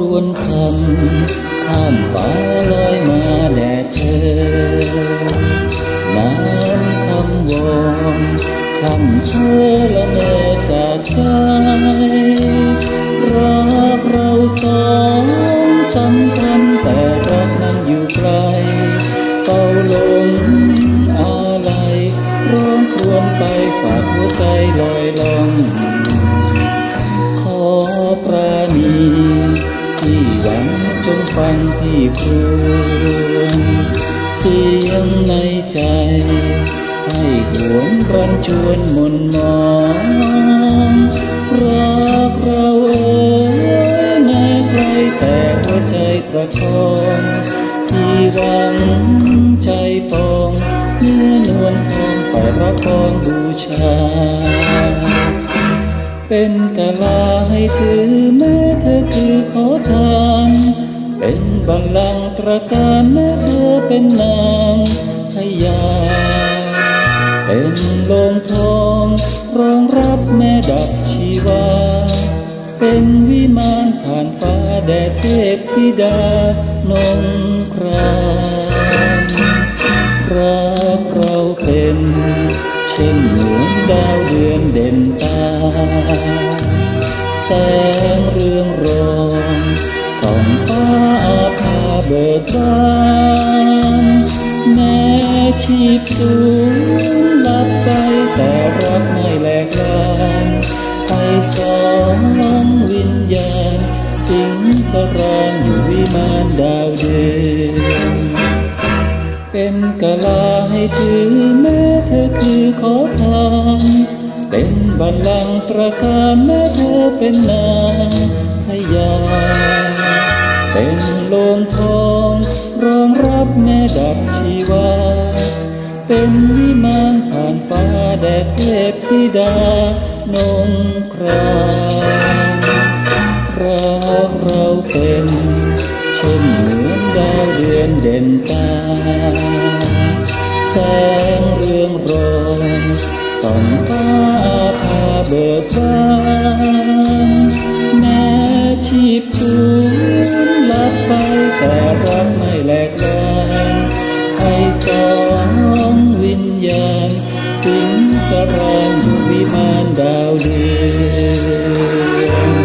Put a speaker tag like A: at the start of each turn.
A: รวนคำข้ามฟ้าลอยมาแด่เธอน้ำคำวอนทำเธอละเมอจากใจรักเราสองสำคัญแต่รักนั้นอยู่ไกลเฝ้าลงอาลัยร้องครวนไปฝากหัวใจลอยลอง ฟังที่ควรเสียงในใจ ให้หวนรันชวนมนมองรักเราเอ๋ยแม้ไกลแต่หัวใจประคองที่หวังใจปองเนื้อนวลทองฝ่ายรับพรบูชา เป็นกะลาให้ถือแม้เธอคือขอทาน เป็นบัลลังก์ตระการแม้เธอเป็นนางพญาเป็นโลงทองรองรับแม่ดับชีวา เป็นวิมานผ่านฟ้าแดดเทพธิดานงครามรักเราเป็นเช่นเหมือนดาวเรืองเด่นตา แสงเรืองรอง ส่องฟ้าอาภาเบิกบานแม้ชีพสูญลับไปแต่รักไม่แหลกลานให้สองวิญญาณ สิงสรานอยู่วิมานดาวเดือนเป็นกะลาให้ถือแม้เธอคือขอทานเป็นบัลลังก์ตระการแม้เธอเป็นนา เป็นโลงทองรองรับแม่ดับชีวา เป็นวิมานผ่านฟ้าแดดเทพธิดานงครามรักเราเป็นเช่นเหมือนดาวเดือนเด่นตา แสงเรืองรองส่องฟ้าพาเบิกบานแม้ชีพสู you.